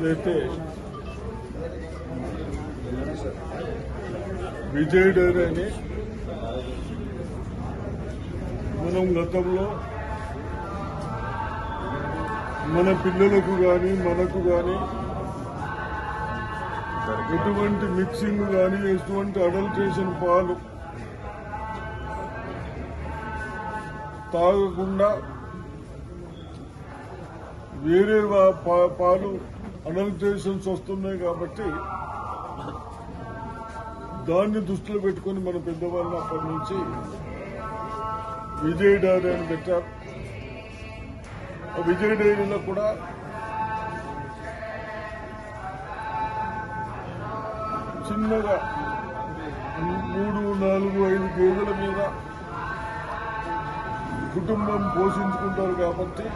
ఏదైతే విజయ్ డైరీ అని మనం గతంలో మన పిల్లలకు కానీ మనకు కానీ ఎటువంటి మిక్సింగ్ కానీ ఎటువంటి అడల్ట్రేషన్ పాలు తాగకుండా వేరే వా- పా- పాలు అడల్ట్రేషన్స్ వస్తున్నాయి కాబట్టి దాన్ని దృష్టిలో పెట్టుకొని మన పెద్దవాళ్ళు అప్పటి నుంచి విజయ్ డైరీ అని పెట్టారు. ఆ విజయ్ డైరీలో కూడా చిన్నగా మూడు నాలుగు ఐదు గేదెల మీద కుటుంబం పోషించుకుంటారు కాబట్టి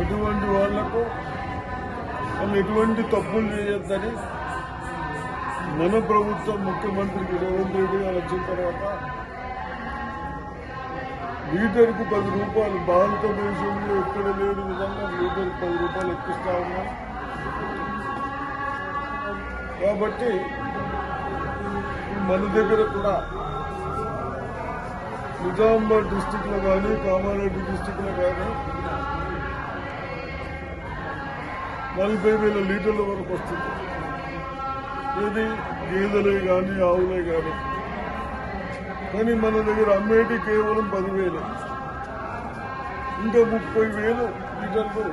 ఎటువంటి వాళ్ళకు మనం ఎటువంటి తప్పులు చేయొద్దని మన ప్రభుత్వం ముఖ్యమంత్రికి రేవంత్ రెడ్డి గారు వచ్చిన తర్వాత లీటర్కు పది రూపాయలు భారతదేశంలో ఎక్కడ లేని విధంగా లీటర్కు పది రూపాయలు ఎక్కిస్తా ఉన్నాం. కాబట్టి మన దగ్గర కూడా నిజామాబాద్ డిస్టిక్లో కానీ కామారెడ్డి డిస్టిక్లో కానీ నలభై వేల లీటర్ల వరకు వస్తుంది. ఇది గేదెలే కానీ ఆవులే కానీ కానీ మన దగ్గర అమ్మేటి కేవలం పదివేలు. ఇంకా ముప్పై వేలు లీటర్లు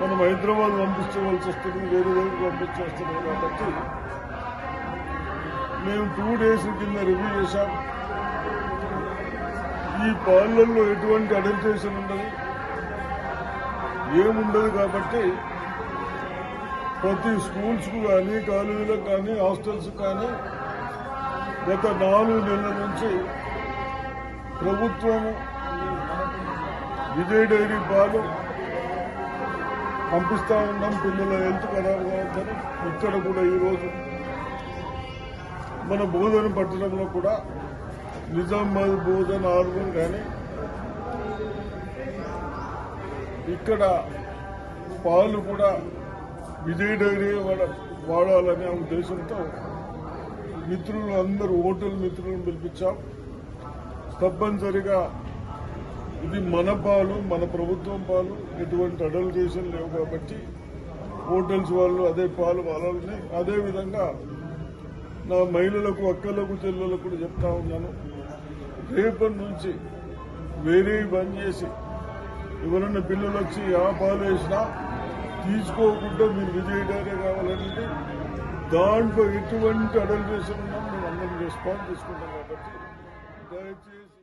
మనం హైదరాబాద్ పంపించవలసి వస్తుంది వేరే దగ్గర పంపించేస్తున్నాం కాబట్టి మేము టూ డేస్ కింద రివ్యూ చేశాం. ఈ పాలల్లో ఎటువంటి అడల్టేషన్ ఉండదు. ఏముండదు కాబట్టి ప్రతి స్కూల్స్కు కానీ కాలేజీలకు కానీ హాస్టల్స్ కానీ గత నాలుగు నెలల నుంచి ప్రభుత్వం విజయ్ డైరీ పాలు పంపిస్తా ఉన్నాం. పిల్లల హెల్త్ ఖరాబ్ కావద్దని ఇక్కడ కూడా ఈరోజు మన బోధన పట్టణంలో కూడా నిజామాబాద్ బోధన ఆర్గన్ కానీ ఇక్కడ పాలు కూడా విజయ్ డైరీ వాడ వాడాలనే ఉద్దేశంతో మిత్రులు అందరూ హోటల్ మిత్రులను పిలిపించాం. తప్పనిసరిగా ఇది మన పాలు మన ప్రభుత్వం పాలు ఎటువంటి అడల్టేషన్ లేవు కాబట్టి హోటల్స్ వాళ్ళు అదే పాలు వాళ్ళని అదేవిధంగా నా మహిళలకు అక్కలకు చెల్లెలకు కూడా చెప్తా ఉన్నాను. రేపటి నుంచి వేరే బంద్ చేసి ఎవరైనా బిల్లులు వచ్చి ఆ వేసినా తీసుకోకుండా మీరు విజయ్ కావాలంటే దాంట్లో ఎటువంటి అడల్టేషన్ ఉన్నా మేము అందరం రెస్పాన్స్ తీసుకుంటాం కాబట్టి దయచేసి